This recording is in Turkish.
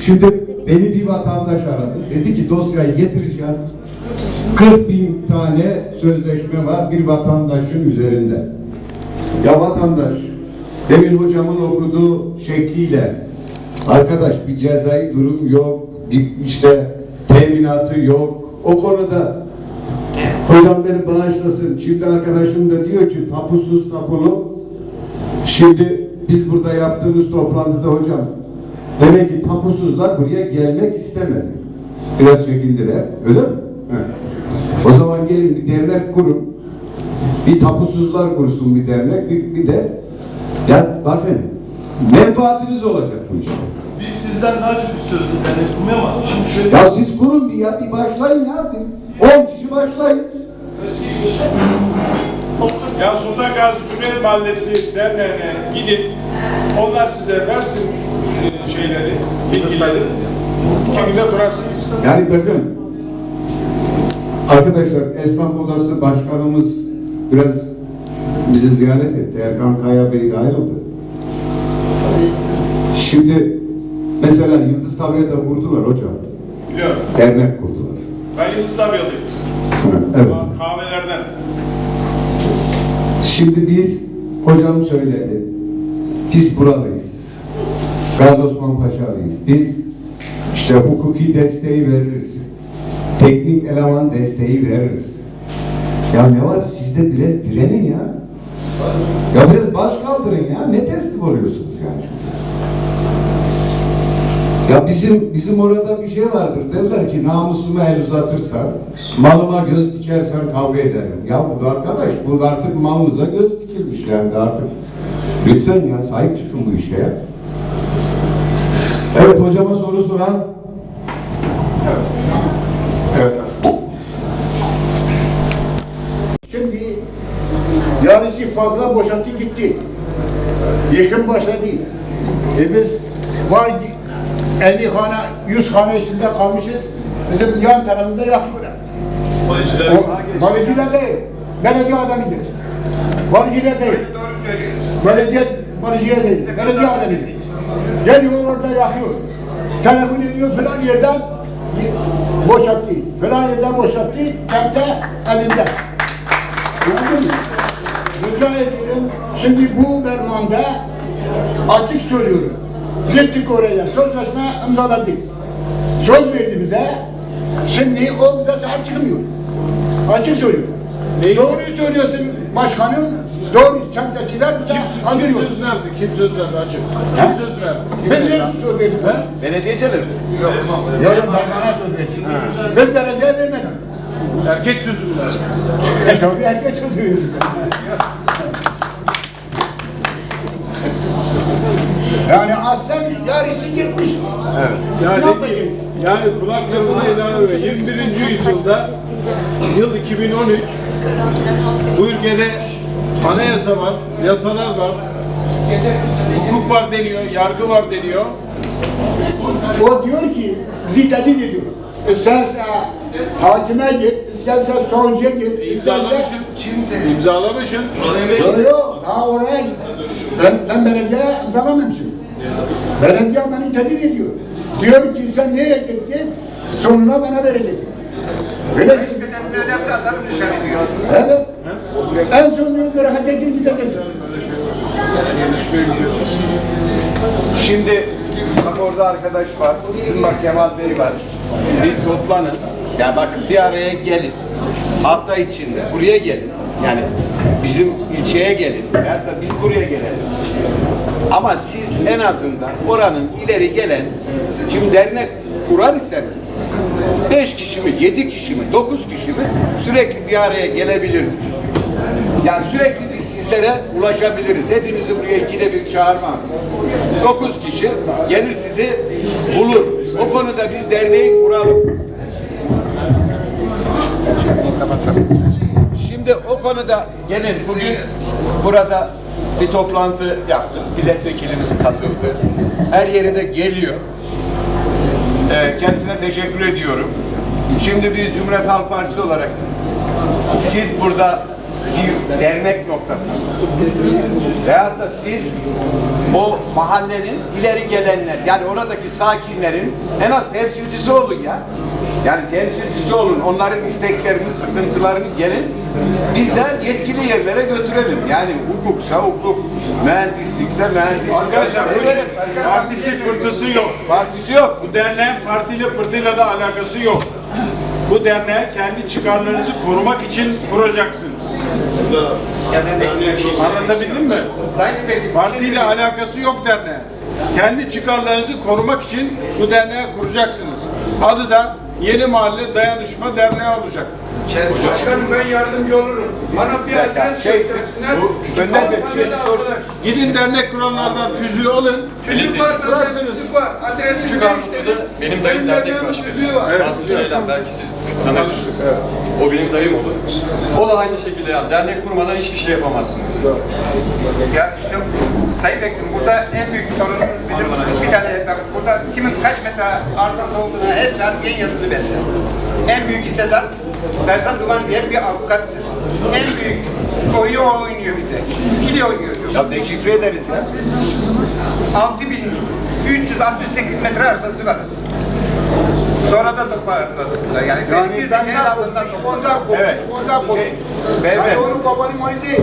Şimdi beni bir vatandaş aradı. Dedi ki dosyayı getireceğim. 40 bin tane sözleşme var bir vatandaşın üzerinde. Ya vatandaş, demin hocamın okuduğu şekliyle arkadaş bir cezai durum yok, işte teminatı yok. O konuda hocam beni bağışlasın. Şimdi arkadaşım da diyor ki tapusuz tapulu. Şimdi biz burada yaptığımız toplantıda hocam demek ki tapusuzlar buraya gelmek istemedi. Biraz çekindiler. Öyle mi? Evet. O zaman gelin bir dernek kurun. Bir tapusuzlar kursun bir dernek. Bir, bir de ya bakın menfaatiniz olacak bu işte. Biz sizden daha çok sözlü denetim ama şimdi şöyle Ya siz kurun bir ya bir başlayın ya. Bir 10 kişi başlayın. Ya Sultan Gazi Cumhuriyet Mahallesi derneğine gidin. Onlar size versin şeyleri, bilgileri. İki günde kurarsınız. Yani bakın arkadaşlar esnaf odası başkanımız biraz bizi ziyaret etti. Erkan Kaya Bey de ayrıldı. Şimdi mesela Yıldız Tabi'ye de kurdular hocam. Biliyorum. Dernek kurdular. Ben Yıldız Tabyalıyım. Evet. Kahvelerden. Şimdi biz hocam söyledi. Biz buralıyız. Gazi Osman Paşalıyız. Biz işte hukuki desteği veririz. Teknik eleman desteği veririz. Ya ne var sizde biraz direnin ya. Ya biraz baş kaldırın ya. Ne teslim oluyorsunuz yani? Ya bizim bizim orada bir şey vardır. Derler ki namusuma el uzatırsan, malıma göz dikersen kavga ederim. Ya bu arkadaş, bu artık malınıza göz dikilmiş yani artık. Lütfen ya sahip çıkın bu işe ya. Evet hocama soru soran. Evet. Şimdi yarısı fazla boşalttı gitti. Yıkım başladı. E biz var 50 hane, 100 hane içinde kalmışız. Bizim yan tarafında yakmıyor. O Valiciler değil, belediye adamıdır. Valiciler değil. Belediye, valiciler değil, belediye adamıdır. Geliyor orada yakıyor. Telefon ediyor falan yerden boşalttı. Falan yerden boşalttı, kemte elinde. Anladın mı? Rica ediyorum. Şimdi bu fermanda açık söylüyorum. Gittik oraya, sözleşme imzaladık. Söz verdi bize. Şimdi o bize sahip çıkmıyor. Açık söylüyorum. Doğruyu söylüyorsun başkanım. Doğru çantacılar bize Kim kandırıyor. söz verdi? Kim söz verdi açık? Kim söz verdi? Kim Ben söz size verdi? söz verdim. Belediyeciler mi? Yok, ben bana söz verdim. Ben belediye vermedim. Erkek sözü mü? E tabii herkes söz veriyor. Yani aslen yarısı gitmiş. Yani, Ne yapacağız? yani kulaklarımıza ilave 21. yüzyılda yıl 2013 bu ülkede anayasa var, yasalar var, hukuk var deniyor, yargı var deniyor. O diyor ki, tehdit ediyor. E sen e, hakime git, sen savcıya git. İmzalamışsın. Kimdi? İmzalamışsın. Yok yok, daha oraya git. Ben, ben belediye imzalamamışım. Belediye beni tehdit ediyor. Diyor ki sen nereye gittin, sonuna bana vereceksin. Öyle öderse atarım dışarı diyor. Evet. En son diyor, bir hak edin gideceksin. Şimdi bak orada arkadaş var, bizim bak Kemal Bey var. Bir toplanın. Yani bakın bir araya gelin. Hafta içinde buraya gelin. Yani bizim ilçeye gelin. Da biz buraya gelelim. Ama siz en azından oranın ileri gelen, şimdi dernek kurar iseniz, beş kişi mi, yedi kişi mi, dokuz kişi mi sürekli bir araya gelebilirsiniz. Yani sürekli biz sizlere ulaşabiliriz. Hepinizi buraya ikide bir çağırmam. Dokuz kişi gelir sizi bulur. O konuda biz derneği kuralım. Şimdi o konuda gelin bugün burada bir toplantı yaptık. Milletvekilimiz katıldı. Her yerine geliyor. Kendisine teşekkür ediyorum. Şimdi biz Cumhuriyet Halk Partisi olarak siz burada bir dernek noktası. Veyahut da siz o mahallenin ileri gelenler, yani oradaki sakinlerin en az temsilcisi olun ya. Yani temsilcisi olun, onların isteklerini, sıkıntılarını gelin, biz de yetkili yerlere götürelim. Yani hukuksa hukuk, mühendislikse mühendislik. Arkadaşlar bu Evet, işin partisi pırtısı yok. Partisi yok. Bu derneğin partiyle pırtıyla da alakası yok. Bu derneği kendi çıkarlarınızı korumak için kuracaksınız. Anlatabildim mi? Partiyle alakası yok derneğin. Kendi çıkarlarınızı korumak için bu derneği kuracaksınız. Adı da Yeni Mahalle Dayanışma Derneği olacak. Başkanım ben yardımcı olurum. Bana bir adres şey, göstersinler. bu Önder Bey, bir şey sorsun. Gidin dernek kurallardan tüzüğü alın. Tüzük var, bende tüzük var. Armutlu'da değiştirin. benim dayım dernek başkanı. var. Mansur Ceylan belki siz tanırsınız. O benim dayım olur. O da aynı şekilde yani dernek kurmadan hiçbir şey yapamazsınız. Ya işte Sayın Bekir burada en büyük sorun bizim bir tane bak burada kimin kaç metre arsası olduğuna hepsi harfiyen yazılı bende. En büyük hissedar Bersan Duman diye bir avukat. En büyük oyunu o oynuyor bize. İkili oynuyor. Ya deşifre ederiz ya. 6368 metre arsası var. Sonra da toparladılar. Yani, yani biz de el altından toparladık. Evet. Ondan korktum. Beyefendi. Yani onun babanın onu değil.